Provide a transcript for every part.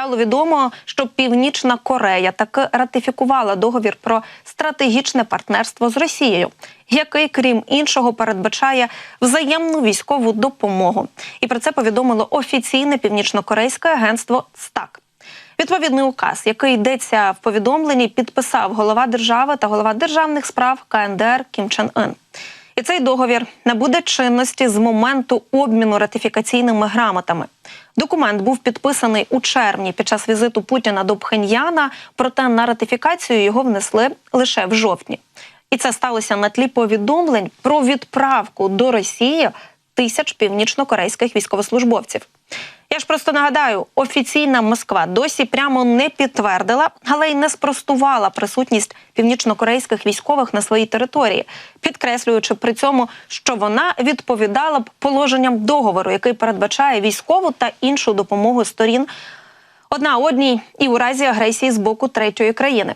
стало відомо, що Північна Корея таки ратифікувала договір про стратегічне партнерство з Росією, який, крім іншого, передбачає взаємну військову допомогу. І про це повідомило офіційне північнокорейське агентство СТАК. Відповідний указ, який йдеться в повідомленні, підписав голова держави та голова державних справ КНДР Кім Чен Ын. І цей договір набуде чинності з моменту обміну ратифікаційними грамотами. Документ був підписаний у червні під час візиту Путіна до Пхеньяна, проте на ратифікацію його внесли лише в жовтні. І це сталося на тлі повідомлень про відправку до Росії тисяч північнокорейських військовослужбовців. Я ж просто нагадаю, офіційна Москва досі прямо не підтвердила, але й не спростувала присутність північнокорейських військових на своїй території, підкреслюючи при цьому, що вона відповідала б положенням договору, який передбачає військову та іншу допомогу сторін одна одній і у разі агресії з боку третьої країни.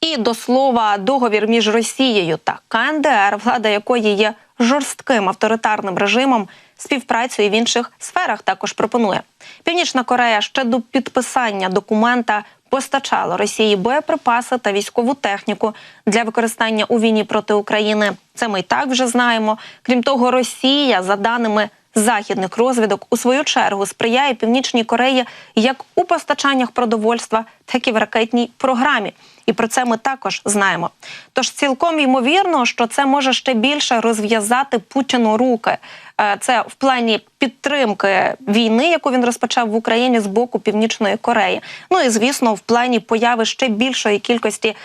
І до слова, договір між Росією та КНДР, влада якої є жорстким авторитарним режимом, співпрацю і в інших сферах також пропонує. Північна Корея ще до підписання документа постачала Росії боєприпаси та військову техніку для використання у війні проти України. Це ми і так вже знаємо. Крім того, Росія, за даними західних розвідок, у свою чергу сприяє Північній Кореї як у постачаннях продовольства, так і в ракетній програмі. І про це ми також знаємо. Тож цілком ймовірно, що це може ще більше розв'язати Путіну руки. Е, Це в плані підтримки війни, яку він розпочав в Україні з боку Північної Кореї. Ну і звісно, в плані появи ще більшої кількості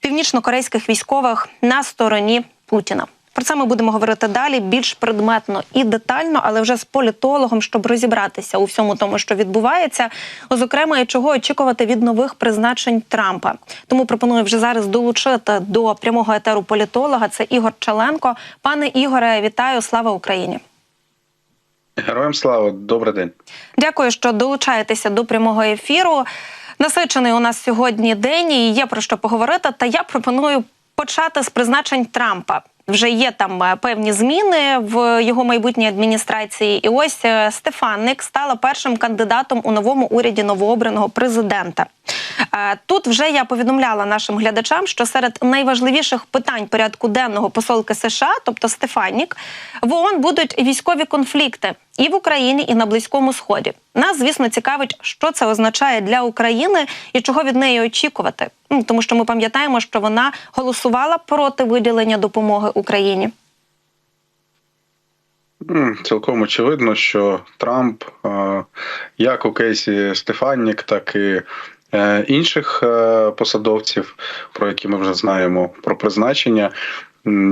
північнокорейських військових на стороні Путіна. Про це ми будемо говорити далі більш предметно і детально, але вже з політологом, щоб розібратися у всьому тому, що відбувається, зокрема і чого очікувати від нових призначень Трампа. Тому пропоную вже зараз долучити до прямого етеру політолога. Це Ігор Челенко. Пане Ігоре, вітаю! Слава Україні! Героям слава, добрий день. Дякую, що долучаєтеся до прямого ефіру. Насичений у нас сьогодні день і є про що поговорити. Та я пропоную почати з призначень Трампа. Вже є там е, певні зміни в його майбутній адміністрації. І ось е, Стефанник стала першим кандидатом у новому уряді новообраного президента. Е, Тут вже я повідомляла нашим глядачам, що серед найважливіших питань порядку денного посолки США, тобто Стефанік, в ООН будуть військові конфлікти і в Україні, і на Близькому Сході. Нас, звісно, цікавить, що це означає для України і чого від неї очікувати. Ну, тому що ми пам'ятаємо, що вона голосувала проти виділення допомоги Україні. Цілком очевидно, що Трамп, е, як у кейсі Стефанік, так і інших е, посадовців, про які ми вже знаємо про призначення.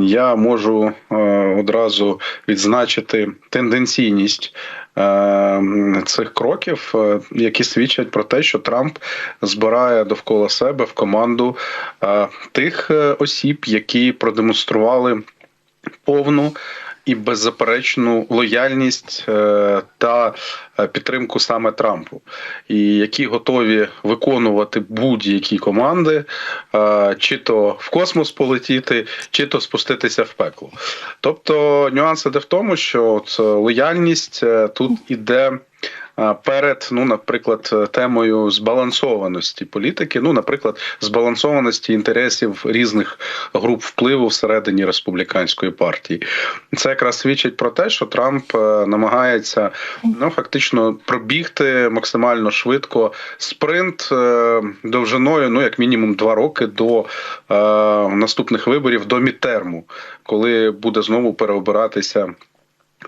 Я можу е, одразу відзначити тенденційність е, цих кроків, е, які свідчать про те, що Трамп збирає довкола себе в команду е, тих е, осіб, які продемонстрували повну і беззаперечну лояльність е, та е, підтримку саме Трампу, і які готові виконувати будь-які команди, е, чи то в космос полетіти, чи то спуститися в пекло. Тобто нюанс іде в тому, що от лояльність тут іде. Перед, ну, наприклад, темою збалансованості політики, ну, наприклад, збалансованості інтересів різних груп впливу всередині республіканської партії, це якраз свідчить про те, що Трамп е, намагається ну фактично пробігти максимально швидко спринт е, довжиною, ну як мінімум два роки до е, наступних виборів до мідтерму, коли буде знову переобиратися.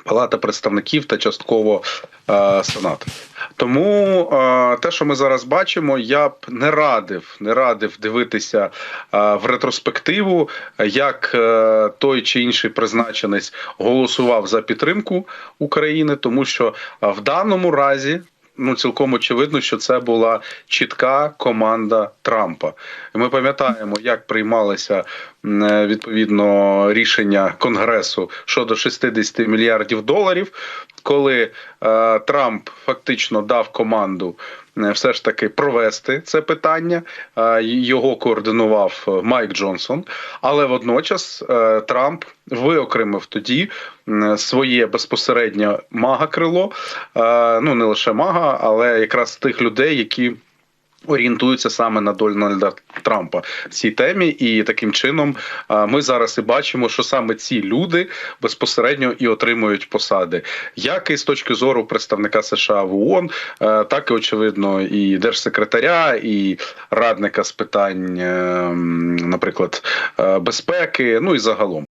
Палата представників та частково е, сенат. Тому е, те, що ми зараз бачимо, я б не радив, не радив дивитися е, в ретроспективу, як е, той чи інший призначенець голосував за підтримку України, тому що е, в даному разі. Ну, цілком очевидно, що це була чітка команда Трампа. Ми пам'ятаємо, як приймалися е, відповідно рішення Конгресу щодо 60 мільярдів доларів, коли е, Трамп фактично дав команду е, все ж таки провести це питання. Е, Його координував е, Майк Джонсон, але водночас Трамп виокремив тоді своє безпосереднє мага крило. Ну не лише мага, але якраз тих людей, які. Орієнтуються саме на Дональда Трампа в цій темі, і таким чином ми зараз і бачимо, що саме ці люди безпосередньо і отримують посади, як і з точки зору представника США в ООН, так і очевидно, і держсекретаря, і радника з питань, е, наприклад, е, безпеки, ну і загалом.